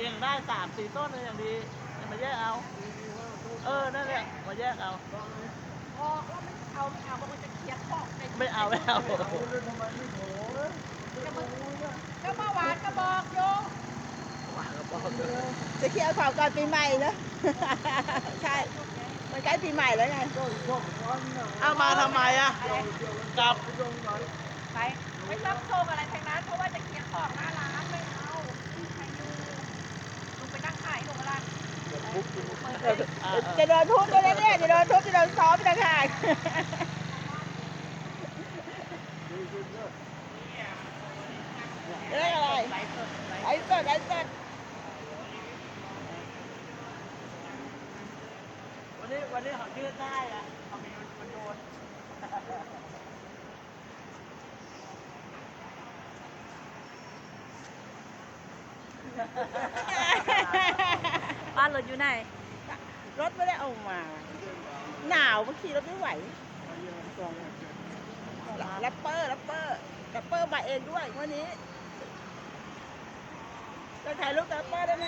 เองได้สามสี่ต้นเลยอย่างดีอย่ามาแยกเอา เออ นั่นแหละมาแยกเอาออกแล้วมันเอาไม่เอามันจะเคลียร์ขอบในไม่เอาไม่เอาก็เมื่อวานก็บอกโยหวานกระป๋องเลยจะเคลียร์ของก่อนปีใหม่นะใช่ มันใกล้ปีใหม่แล้วไง เอามาทำไมอะอะไรกลับไปไม่ต้องโชคอะไรทั้งนั้นเพราะว่าจะเคลียร์ขอบหน้าร้าน จะโดนทุบด้วยนะเนี่ยจะโดนทุบจะโดนซ้อมต่างหากเรื่องอะไรไลฟ์สดไลฟ์ไอ้สดไอ้สดวันนี้วันนี้เขาชื่อได้อะเขามีมันโดน บ้านรถอยู่ไหน รถไม่ได้เอามา หนาวบางทีรถไม่ไหวแรปเปอร์แรปเปอร์แรปเปอร์มาเองด้วยวันนี้จะถ่ายรูปแรปเปอร์ได้ไหม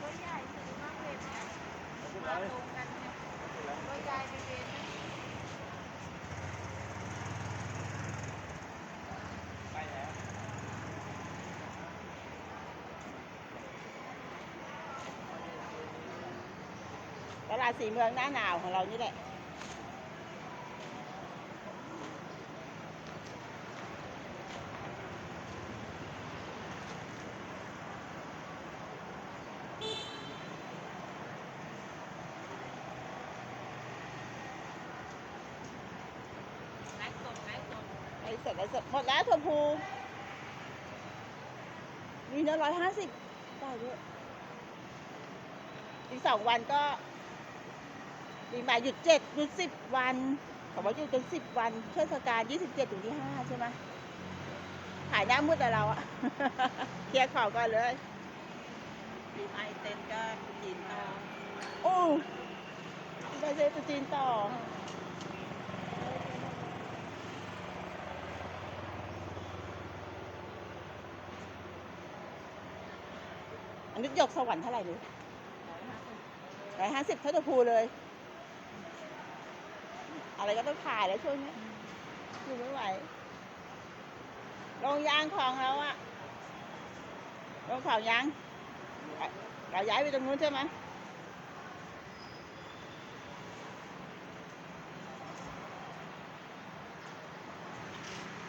ตัวใหญ่ถึงมากเลยนี่ยมาตรงกันเนี่ยตัวใหญ่ไปเรียนนะ ตลาสีเมืองหน้าหนาวของเรานี่แหละไลฟ์สดไลฟ์สดไอ้สดไอ้สดหมดแล้วถั่วพูมีเนื้อร้อยห้าสิบได้ด้วยอีกสองวันก็ ปีใหม่หยุดเจ็ดหยุดสิบวันเขาบอกหยุดกันสิบวันเทศกาลยี่สิบเจ็ดถึงที่ห้าใช่ไหมขายหน้ามืดแต่เราอะเคลียร์ของก่อนเลยปีใหม่เต้นก็จีนต่อโอ้ไปเซตุจีนต่ออันนี้หยกสวรรค์เท่าไหร่ดูร้อยห้าสิบเท่าตัวภูเลย อะไรก็ต้องถ่ายแล้วช่วงนี้อยู่ไม่ไหวลงยางของเราอะลงของยางเราเราย้ายไปตรงนู้นใช่ไหม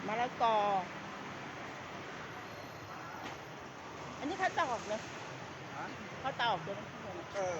มะละกอ อันนี้ข้าวตอกเลยข้าวตอกเลยนะเออ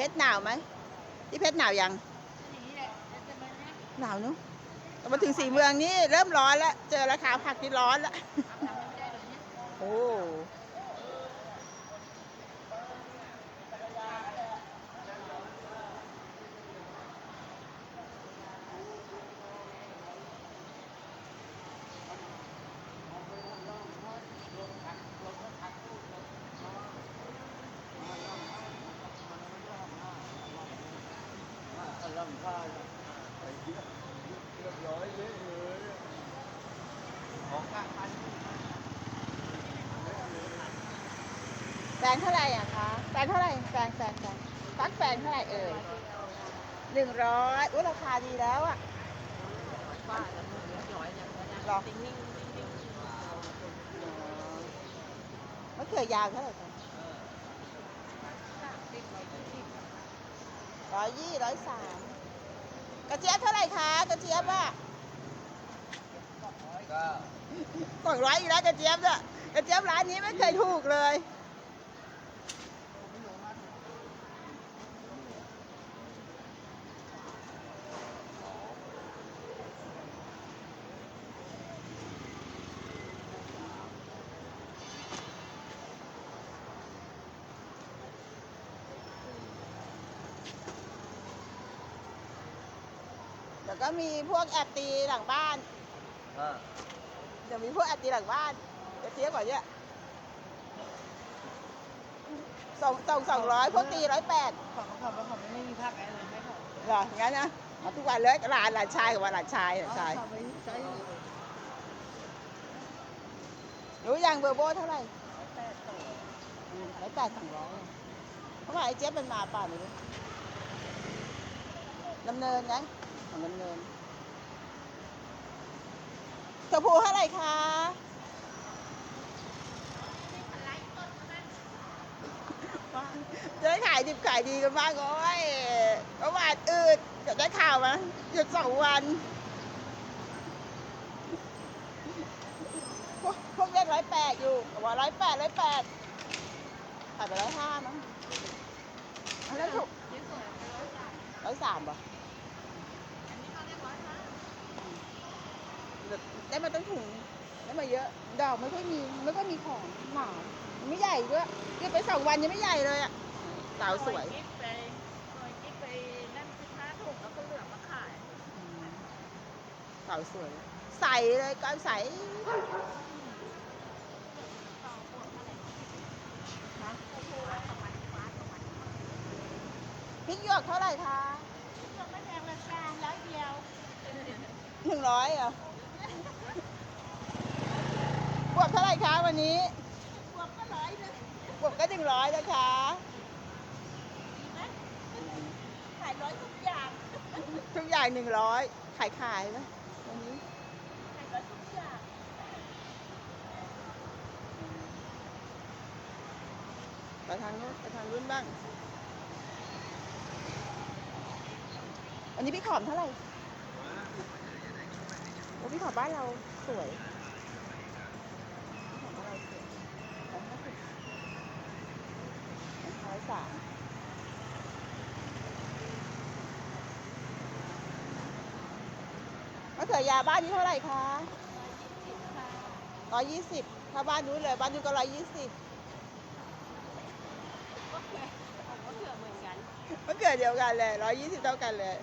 เพชรหนาวไหมที่เพชรหนาวยังอย่างนี้แหละแล้วจะมาเนี่ยหนาวเนุแต่มาถึงสีเมืองนี่เริ่มร้อนแล้ว เจอราคาผักที่ร้อนแล้วโอ้ แฟนเท่าไหร่อะคะแฟนเท่าไหร่แฟนแฟนแฟนฟักแฟนเท่าไหร่เอ่ยหนึ่งร้อยอุ้ยราคาดีแล้วอะว่าแล้วมึงเรียบร้อยเนี่ยก็ยังหรอนิ่งนิ่งนิ่งนิ่งมะเขือยาวเท่าไหร่คะติดไว้ที่ที่ร้อยยี่ร้อยสามกระเจี๊ยบเท่าไหร่คะกระเจี๊ยบอะสองร้อยอีกแล้วกระเจี๊ยบเนี่ยกระเจี๊ยบร้านนี้ไม่เคยถูกเลย ก็มีพวกแอบตีหลังบ้าน อ่าเดี๋ยวมีพวกแอบตีหลังบ้านจะเสียกว่าเนี้ยส่งส่งสองร้อยพวกตีร้อยแปดของเขาเขาไม่มีภาคอะไรไม่เขาเหรองั้นนะมาทุกวันเลยหลานหลานชายกับว่าหลานชายหลานชายเขาไม่ใช้รู้ยังเบอร์โบเท่าไหร่แปดตัวร้อยแปดสองร้อยเพราะว่าไอ้เจ๊ยบมันมาป่าไม่รู้ดำเนินไง ของดำเนินเธอพูเท่าไหร่คะจะได้ขายดิบขายดีกันบ้างโอ้ยเมื่อวานอืดจะได้ข่าวมาหยุดสองวันพวกพวกเลขร้อยแปดอยู่บอกว่าร้อยแปดร้อยแปดขายไปร้อยห้ามั้งอันนั้นถูกร้อยสามป่ะ ได้มาตั้งถุงได้มาเยอะ ดอกไม่ค่อยมีไม่ค่อยมีของหนาไม่ใหญ่ด้วยเก็บไปสองวันยังไม่ใหญ่เลยอะสาวสวยกิ๊กไปหน่วยกิ๊กไปนั่นสิบห้าถุงแล้วก็เหลือมาขายสาวสวย ใสเลยก้อนใสพริกหยวกเท่าไหร่คะไม่แพงราคาร้อยเดียวหนึ่งร้อยเหรอบ วกเท่าไหร่คะวันนี้บวกก็ร้อยเลยบวกก็หนึ่งร้อยนะคะดีไหมขายร้อยทุกอย่างทุกอย่างหนึ่งร้อยขายขายไหมวันนี้ขายร้อยทุกอย่างไปทางนู้นไปทางนู้นบ้างวันนี้พี่ขอมเท่าไหร่โอ้พี่ขอมบ้านเราสวยพี่ขอมบ้านเราสวยร้อยห้าสิบร้อยสามมะ เขือยาบ้านนี้เท่าไหร่คะร้อยยี่สิบถ้าบ้านนู้นเลยบ้านนู้นก็ร้อยยี่สิบผมก็เผื่อเหมือนกันมะเขือเดียวกันเลยร้อยยี่สิบเท่ากันเลย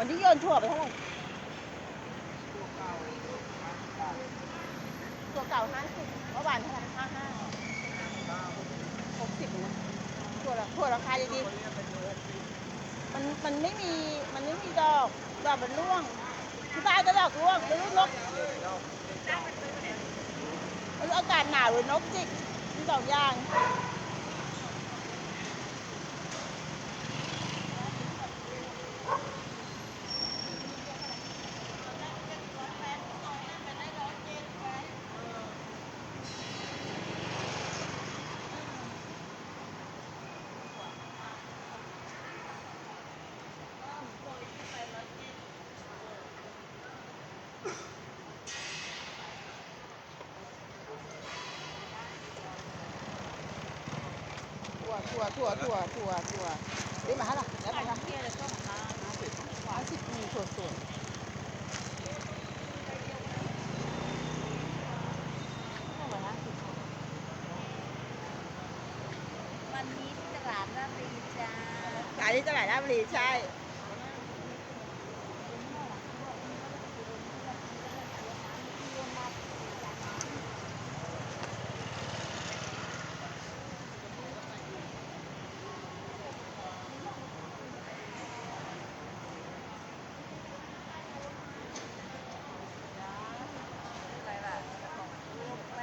วันนี้โยนถั่วไปเท่าไหร่ถั่วเก่าห้าสิบเมื่อวานเท่าไหร่ห้าห้าหกสิบนะถั่วละถั่วราคาดีๆมันมันไม่มีมันไม่มีดอกดอกมันร่วงที่บ้านก็ดอกร่วงไม่รู้นกไม่รู้อากาศหนาวหรือนกจิกมีสองอย่าง ถั่วถั่วถั่วถั่วถั่วถั่วนี่มาเท่าไหร่แล้วมาขายเท่าไหร่เที่ยวเลยก็มาร้อยสิบมีถั่วสวยวันนี้ตลาดราตรีจ้าขายที่ตลาดราชบุรีใช่ อะไรล่ะลูกไหม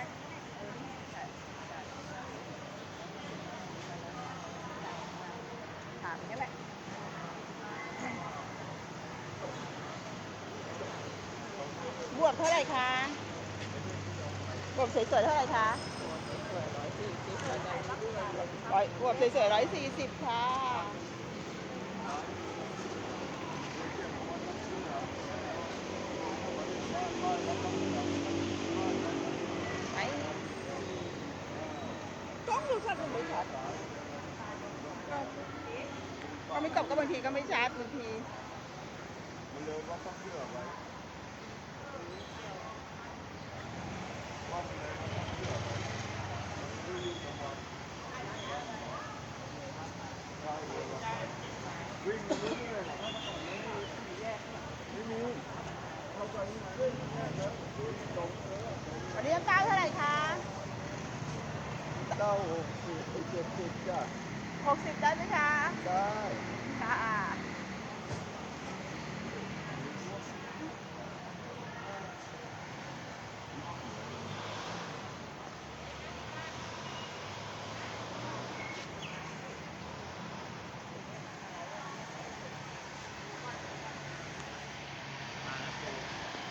ถามกันแหละ บวกเท่าไหร่คะกบสวยๆเท่าไหร่คะร้อยขวบสวยๆร้อยสี่สิบค่ะไปกล้องดูชัดหรือไม่ชัดก็ไม่ตกก็บางทีก็ไม่ชัดบางทีมันเลยว่าต้องเชื่อไว้ ได้ สะอาด